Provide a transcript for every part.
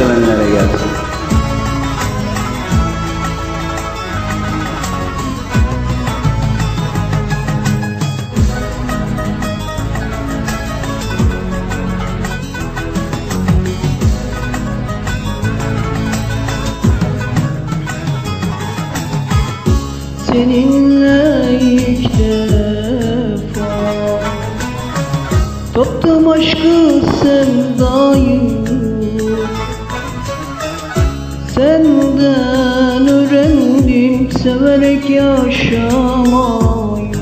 Sevenlere gelsin. Seninle ilk defa. Tattım aşkı sevdayı. Senden öğrendim severek yaşamayı.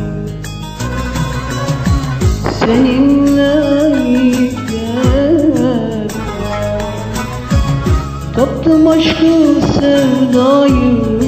Seninle ilk defa. Tattım aşkı sevdayı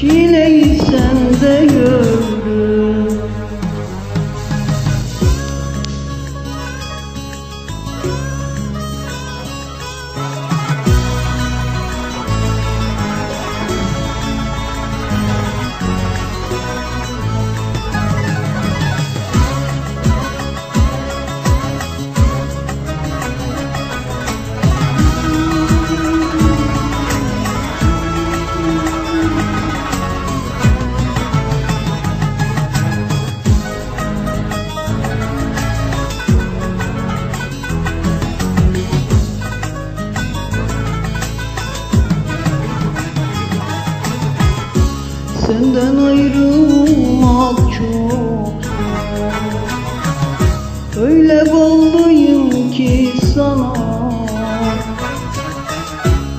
çileyi sende gördüm Senden ayrılmak çok Öyle bağlıyım ki sana.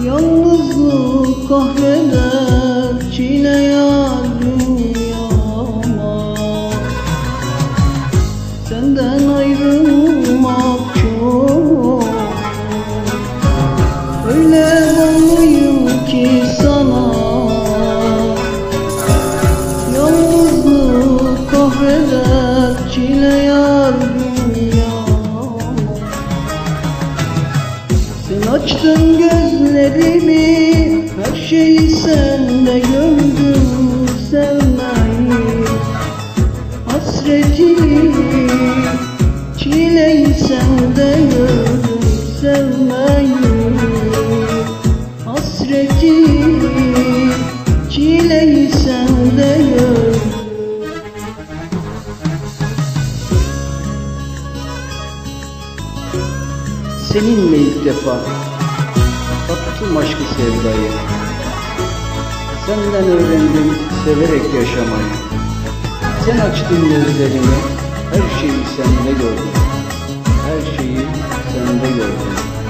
Yalnızlık kahreder çile yar dünyama. Senden ayrılmak çok Öyle açtın gözlerimi her şeyi sende gördüm sevmeyi Hasreti çileyi sende gördüm sevmeyi Hasreti çileyi sende gördüm Seninle ilk defa tattım aşkı sevdayı. Senden öğrendim severek yaşamayı. Sen açtın gözlerimi, her şeyi sende gördüm. Her şeyi sende gördüm.